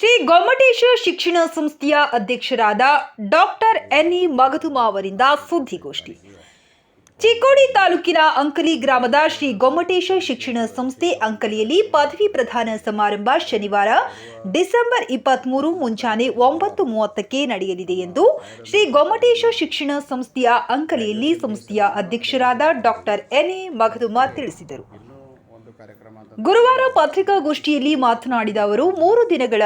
ಶ್ರೀ ಗೊಮ್ಮಟೇಶ್ವರ ಶಿಕ್ಷಣ ಸಂಸ್ಥೆಯ ಅಧ್ಯಕ್ಷರಾದ ಡಾಕ್ಟರ್ ಎನ್ ಇ ಮಗದುಮ ಅವರಿಂದ ಸುದ್ದಿಗೋಷ್ಠಿ. ಚಿಕ್ಕೋಡಿ ತಾಲೂಕಿನ ಅಂಕಲಿ ಗ್ರಾಮದ ಶ್ರೀ ಗೊಮ್ಮಟೇಶ್ವರ ಶಿಕ್ಷಣ ಸಂಸ್ಥೆ ಅಂಕಲಿಯಲ್ಲಿ ಪದವಿ ಪ್ರದಾನ ಸಮಾರಂಭ ಶನಿವಾರ, ಡಿಸೆಂಬರ್ ಇಪ್ಪತ್ಮೂರು ಮುಂಜಾನೆ ಒಂಬತ್ತು ಮೂವತ್ತಕ್ಕೆ ನಡೆಯಲಿದೆ ಎಂದು ಶ್ರೀ ಗೊಮ್ಮಟೇಶ್ವರ ಶಿಕ್ಷಣ ಸಂಸ್ಥೆಯ ಅಂಕಲಿಯಲ್ಲಿ ಸಂಸ್ಥೆಯ ಅಧ್ಯಕ್ಷರಾದ ಡಾಕ್ಟರ್ ಎನ್ ಎ ಮಗದುಮ ತಿಳಿಸಿದರು. ಗುರುವಾರ ಪತ್ರಿಕಾಗೋಷ್ಠಿಯಲ್ಲಿ ಮಾತನಾಡಿದ ಅವರು, ಮೂರು ದಿನಗಳ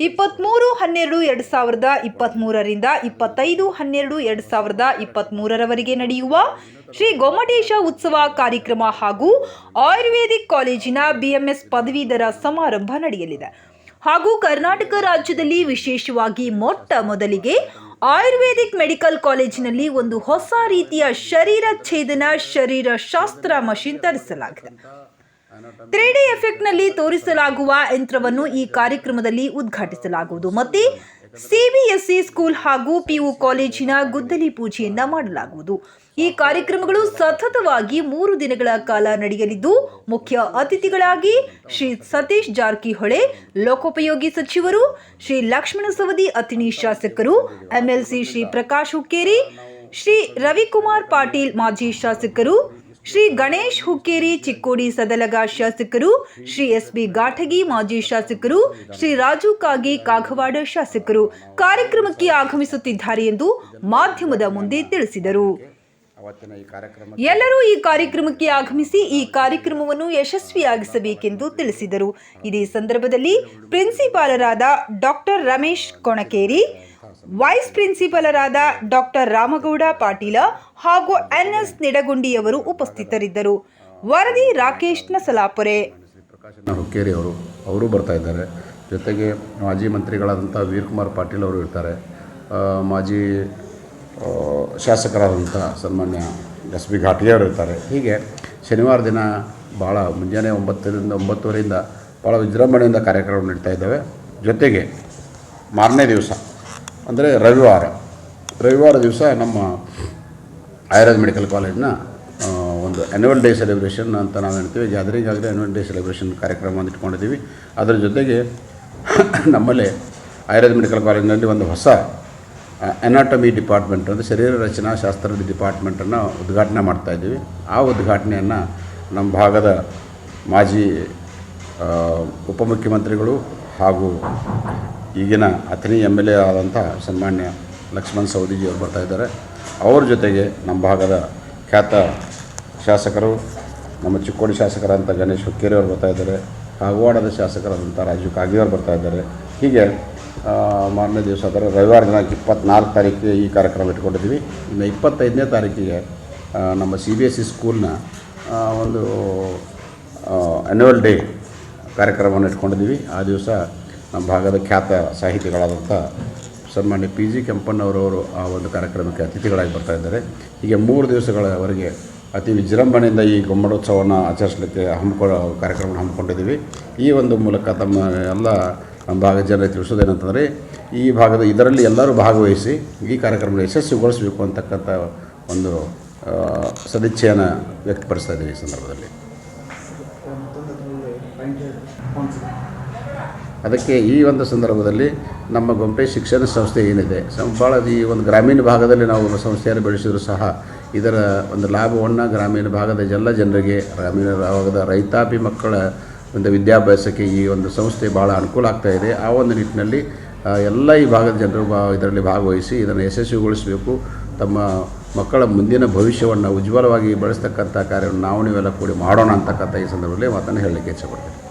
ಇಪ್ಪತ್ಮೂರು ಹನ್ನೆರಡು ಎರಡು ಸಾವಿರದ ಇಪ್ಪತ್ತ್ಮೂರರಿಂದ ಇಪ್ಪತ್ತೈದು ಹನ್ನೆರಡು ಎರಡು ಸಾವಿರದ ಇಪ್ಪತ್ತ್ಮೂರರವರೆಗೆ ನಡೆಯುವ ಶ್ರೀ ಗೊಮ್ಮಟೇಶ ಉತ್ಸವ ಕಾರ್ಯಕ್ರಮ ಹಾಗೂ ಆಯುರ್ವೇದಿಕ್ ಕಾಲೇಜಿನ ಬಿಎಂಎಸ್ ಪದವೀಧರ ಸಮಾರಂಭ ನಡೆಯಲಿದೆ. ಹಾಗೂ ಕರ್ನಾಟಕ ರಾಜ್ಯದಲ್ಲಿ ವಿಶೇಷವಾಗಿ ಮೊಟ್ಟ ಮೊದಲಿಗೆ ಆಯುರ್ವೇದಿಕ್ ಮೆಡಿಕಲ್ ಕಾಲೇಜಿನಲ್ಲಿ ಒಂದು ಹೊಸ ರೀತಿಯ ಶರೀರ ಛೇದನ ಶರೀರ ಶಾಸ್ತ್ರ ಮಷಿನ್ ತರಿಸಲಾಗಿದೆ. ತ್ರೀ ಡಿ ಎಫೆಕ್ಟ್ನಲ್ಲಿ ತೋರಿಸಲಾಗುವ ಯಂತ್ರವನ್ನು ಈ ಕಾರ್ಯಕ್ರಮದಲ್ಲಿ ಉದ್ಘಾಟಿಸಲಾಗುವುದು. ಮತ್ತೆ ಸಿಬಿಎಸ್ಇ ಸ್ಕೂಲ್ ಹಾಗೂ ಪಿಯು ಕಾಲೇಜಿನ ಗುದ್ದಲಿ ಪೂಜೆಯನ್ನ ಮಾಡಲಾಗುವುದು. ಈ ಕಾರ್ಯಕ್ರಮಗಳು ಸತತವಾಗಿ ಮೂರು ದಿನಗಳ ಕಾಲ ನಡೆಯಲಿದ್ದು, ಮುಖ್ಯ ಅತಿಥಿಗಳಾಗಿ ಶ್ರೀ ಸತೀಶ್ ಜಾರಕಿಹೊಳೆ, ಲೋಕೋಪಯೋಗಿ ಸಚಿವರು, ಶ್ರೀ ಲಕ್ಷ್ಮಣ ಸವದಿ ಅತಿನಿ ಶಾಸಕರು ಎಂಎಲ್ಸಿ ಶ್ರೀ ಪ್ರಕಾಶ್ ಹುಕ್ಕೇರಿ, ಶ್ರೀ ರವಿಕುಮಾರ್ ಪಾಟೀಲ್ ಮಾಜಿ ಶಾಸಕರು ಶ್ರೀ ಗಣೇಶ್ ಹುಕ್ಕೇರಿ ಚಿಕ್ಕೋಡಿ ಸದಲಗ ಶಾಸಕರು, ಶ್ರೀ ಎಸ್ ಬಿ ಗಾಠಗಿ ಮಾಜಿ ಶಾಸಕರು, ಶ್ರೀ ರಾಜು ಕಾಗಿ ಕಾಗವಾಡ ಶಾಸಕರು ಕಾರ್ಯಕ್ರಮಕ್ಕೆ ಆಗಮಿಸುತ್ತಿದ್ದಾರೆ ಎಂದು ಮಾಧ್ಯಮದ ಮುಂದೆ ತಿಳಿಸಿದರು. ಎಲ್ಲರೂ ಈ ಕಾರ್ಯಕ್ರಮಕ್ಕೆ ಆಗಮಿಸಿ ಈ ಕಾರ್ಯಕ್ರಮವನ್ನು ಯಶಸ್ವಿಯಾಗಿಸಬೇಕೆಂದು ತಿಳಿಸಿದರು. ಇದೇ ಸಂದರ್ಭದಲ್ಲಿ ಪ್ರಿನ್ಸಿಪಾಲರಾದ ಡಾಕ್ಟರ್ ರಮೇಶ್ ಕೊಣಕೇರಿ ವೈಸ್ ಪ್ರಿನ್ಸಿಪಲರಾದ ಡಾಕ್ಟರ್ ರಾಮಗೌಡ ಪಾಟೀಲ ಹಾಗೂ ಎನ್ಎಸ್ ನಿಡಗುಂಡಿಯವರು ಉಪಸ್ಥಿತರಿದ್ದರು. ವರದಿ ರಾಕೇಶ್ ನಸಲಾಪುರೆ. ಹುಕ್ಕೇರಿ ಅವರು ಅವರು ಬರ್ತಾ ಇದ್ದಾರೆ. ಜೊತೆಗೆ ಮಾಜಿ ಮಂತ್ರಿಗಳಾದಂಥ ವೀರಕುಮಾರ್ ಪಾಟೀಲ್ ಅವರು ಇರ್ತಾರೆ. ಮಾಜಿ ಶಾಸಕರಾದಂಥ ಸನ್ಮಾನ್ಯ ಎಸ್ ಬಿ ಘಾಟಿಯವರು ಇರ್ತಾರೆ. ಹೀಗೆ ಶನಿವಾರ ದಿನ ಭಾಳ ಮುಂಜಾನೆ ಒಂಬತ್ತರಿಂದ, ಒಂಬತ್ತುವರೆಯಿಂದ ಭಾಳ ವಿಜೃಂಭಣೆಯಿಂದ ಕಾರ್ಯಕ್ರಮ ನಡೀತಾ ಇದ್ದಾವೆ. ಜೊತೆಗೆ ಮಾರನೇ ದಿವಸ ಅಂದರೆ ರವಿವಾರ. ರವಿವಾರ ದಿವಸ ನಮ್ಮ ಆಯುರ್ವೇದ ಮೆಡಿಕಲ್ ಕಾಲೇಜ್ನ ಒಂದು ಆ್ಯನ್ಯುವಲ್ ಡೇ ಸೆಲೆಬ್ರೇಷನ್ ಅಂತ ನಾವು ಹೇಳ್ತೀವಿ. ಗ್ಯಾದರಿಂಗ್ ಆಗಲಿ ಆ್ಯನ್ಯುವಲ್ ಡೇ ಸೆಲೆಬ್ರೇಷನ್ ಕಾರ್ಯಕ್ರಮವನ್ನು ಇಟ್ಕೊಂಡಿದ್ದೀವಿ. ಅದರ ಜೊತೆಗೆ ನಮ್ಮಲ್ಲಿ ಆಯುರ್ವೇದ ಮೆಡಿಕಲ್ ಕಾಲೇಜಿನಲ್ಲಿ ಒಂದು ಹೊಸ ಅನಾಟಮಿ ಡಿಪಾರ್ಟ್ಮೆಂಟ್ ಅಂದರೆ ಶರೀರ ರಚನಾ ಶಾಸ್ತ್ರದ ಡಿಪಾರ್ಟ್ಮೆಂಟನ್ನು ಉದ್ಘಾಟನೆ ಮಾಡ್ತಾ ಇದ್ದೀವಿ. ಆ ಉದ್ಘಾಟನೆಯನ್ನು ನಮ್ಮ ಭಾಗದ ಮಾಜಿ ಉಪಮುಖ್ಯಮಂತ್ರಿಗಳು ಹಾಗೂ ಈಗಿನ ಅಥಣಿ ಎಂ ಎಲ್ ಎ ಆದಂಥ ಸನ್ಮಾನ್ಯ ಲಕ್ಷ್ಮಣ್ ಸವದಿಜಿಯವರು ಬರ್ತಾ ಇದ್ದಾರೆ. ಅವ್ರ ಜೊತೆಗೆ ನಮ್ಮ ಭಾಗದ ಖ್ಯಾತ ಶಾಸಕರು, ನಮ್ಮ ಚಿಕ್ಕೋಡಿ ಶಾಸಕರಂಥ ಗಣೇಶ್ ಹುಕ್ಕೇರಿಯವರು ಬರ್ತಾ ಇದ್ದಾರೆ, ಕಾಗವಾಡದ ಶಾಸಕರಾದಂಥ ರಾಜೀವ್ ಕಾಗಿ ಅವರು ಬರ್ತಾ ಇದ್ದಾರೆ. ಹೀಗೆ ಮಾರನೇ ದಿವಸ, ಅದರ ರವಿವಾರ ದಿನಾಂಕ ಇಪ್ಪತ್ನಾಲ್ಕು ತಾರೀಕಿಗೆ ಈ ಕಾರ್ಯಕ್ರಮ ಇಟ್ಕೊಂಡಿದ್ದೀವಿ. ಇನ್ನು ಇಪ್ಪತ್ತೈದನೇ ತಾರೀಕಿಗೆ ನಮ್ಮ ಸಿ ಬಿ ಎಸ್ ಇ ಸ್ಕೂಲ್ನ ಒಂದು ಆ್ಯನ್ಯುವಲ್ ಡೇ ಕಾರ್ಯಕ್ರಮವನ್ನು ಇಟ್ಕೊಂಡಿದ್ದೀವಿ. ಆ ದಿವಸ ನಮ್ಮ ಭಾಗದ ಖ್ಯಾತ ಸಾಹಿತಿಗಳಾದಂಥ ಸನ್ಮಾನ್ಯ ಪಿ ಜಿ ಕೆಂಪಣ್ಣವರವರು ಆ ಒಂದು ಕಾರ್ಯಕ್ರಮಕ್ಕೆ ಅತಿಥಿಗಳಾಗಿ ಬರ್ತಾ ಇದ್ದಾರೆ. ಹೀಗೆ ಮೂರು ದಿವಸಗಳವರೆಗೆ ಅತಿ ವಿಜೃಂಭಣೆಯಿಂದ ಈ ಗೊಮ್ಮಡೋತ್ಸವವನ್ನು ಆಚರಿಸಲಿಕ್ಕೆ ಹಮ್ಮಿಕೊ, ಕಾರ್ಯಕ್ರಮವನ್ನು ಹಮ್ಮಿಕೊಂಡಿದ್ದೀವಿ. ಈ ಒಂದು ಮೂಲಕ ತಮ್ಮ ಎಲ್ಲ ನಮ್ಮ ಭಾಗದ ಜನರಿಗೆ ತಿಳಿಸೋದೇನಂತಂದರೆ ಈ ಭಾಗದ, ಇದರಲ್ಲಿ ಎಲ್ಲರೂ ಭಾಗವಹಿಸಿ ಈ ಕಾರ್ಯಕ್ರಮ ಯಶಸ್ವಿಗೊಳಿಸಬೇಕು ಅಂತಕ್ಕಂಥ ಒಂದು ಸದಿಚ್ಛೆಯನ್ನು ವ್ಯಕ್ತಪಡಿಸ್ತಾ ಇದ್ದೀವಿ ಈ ಸಂದರ್ಭದಲ್ಲಿ. ಅದಕ್ಕೆ ಈ ಒಂದು ಸಂದರ್ಭದಲ್ಲಿ ನಮ್ಮ ಗೊಂಪೆ ಶಿಕ್ಷಣ ಸಂಸ್ಥೆ ಏನಿದೆ ಭಾಳ ಈ ಒಂದು ಗ್ರಾಮೀಣ ಭಾಗದಲ್ಲಿ ನಾವು ಒಂದು ಸಂಸ್ಥೆಯನ್ನು ಬೆಳೆಸಿದರೂ ಸಹ ಇದರ ಒಂದು ಲಾಭವನ್ನು ಗ್ರಾಮೀಣ ಭಾಗದ ಎಲ್ಲ ಜನರಿಗೆ, ಗ್ರಾಮೀಣ ಭಾಗದ ರೈತಾಪಿ ಮಕ್ಕಳ ಒಂದು ವಿದ್ಯಾಭ್ಯಾಸಕ್ಕೆ ಈ ಒಂದು ಸಂಸ್ಥೆ ಭಾಳ ಅನುಕೂಲ ಆಗ್ತಾ ಇದೆ. ಆ ಒಂದು ನಿಟ್ಟಿನಲ್ಲಿ ಎಲ್ಲ ಈ ಭಾಗದ ಜನರು ಇದರಲ್ಲಿ ಭಾಗವಹಿಸಿ ಇದನ್ನು ಯಶಸ್ವಿಗೊಳಿಸಬೇಕು. ತಮ್ಮ ಮಕ್ಕಳ ಮುಂದಿನ ಭವಿಷ್ಯವನ್ನು ಉಜ್ವಲವಾಗಿ ಬಳಸ್ತಕ್ಕಂಥ ಕಾರ್ಯವನ್ನು ನಾವು ನೀವೆಲ್ಲ ಕೂಡಿ ಮಾಡೋಣ ಅಂತಕ್ಕಂಥ ಈ ಸಂದರ್ಭದಲ್ಲಿ ಮಾತನ್ನು ಹೇಳಲಿಕ್ಕೆ ಇಚ್ಛೆಪಡ್ತೀನಿ